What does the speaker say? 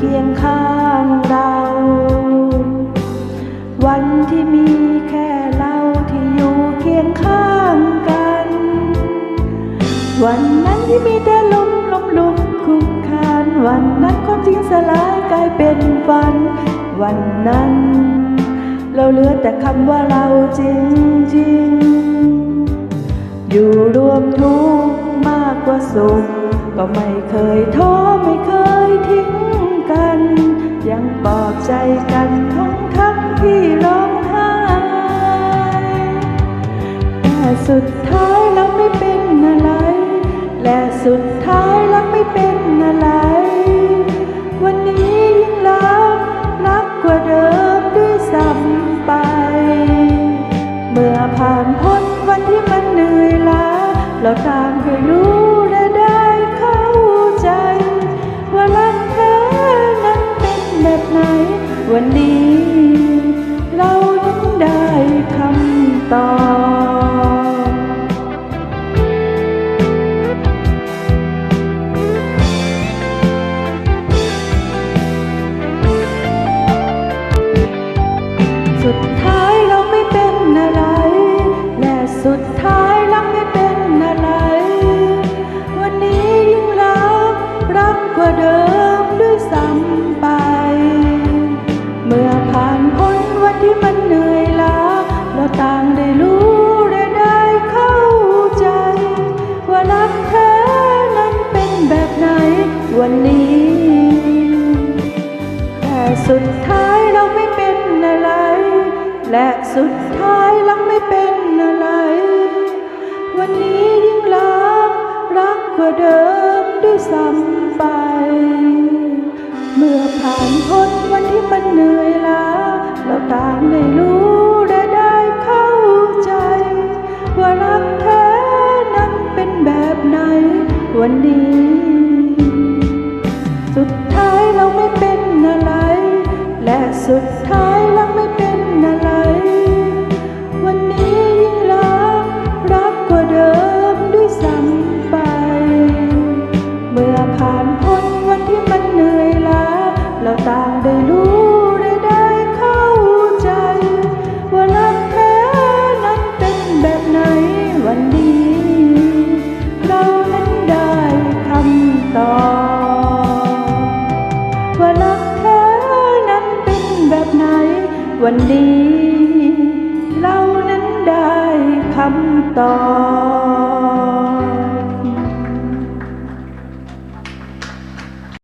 เคียงข้างเรา วันที่มีแค่เราที่อยู่เคียงข้างกัน วันนั้นที่มีแต่ลมลมลุกคุกคาน วันนั้นความจริงสลายกลายเป็นฝัน วันนั้น เราเหลือแต่คำว่าเราจริงจริงอยู่รวมทุกข์มากกว่าสุขก็ไม่เคยท้อ สุดท้ายเราไม่เป็นอะไร และสุดท้ายเราไม่เป็นอะไร วันนี้ยิ่งรักรักกว่าเดิมด้วยซ้ำไป เมื่อผ่านพ้นวันที่มันเหนื่อยล้าเราต่างเคยรู้และได้เข้าใจ ว่ารักแท้นั้นเป็นแบบไหนวันนี้ สุดท้ายเราไม่เป็นอะไร และสุดท้ายเราไม่เป็นอะไร วันนี้ยิ่งรักรักกว่าเดิมด้วยซ้ำไป เมื่อผ่านพ้นวันที่มันเหนื่อยล้าเราต่างได้รู้และได้เข้าใจ ว่ารักแท้นั้นเป็นแบบไหนวันนี้ แต่สุดท้ายเราไม่เป็นอะไร และสุดท้ายเราไม่เป็นอะไร วันนี้ยิ่งรัก รักกว่าเดิมด้วยซ้ำไป เมื่อผ่านพ้นวันที่มันเหนื่อยล้าเราต่างได้รู้และได้เข้าใจ ว่ารักแท้นั้นเป็นแบบไหน วันนี้ สุดท้ายเราไม่เป็นอะไร และสุดท้าย วันนี้ เรานั้นได้คำตอบ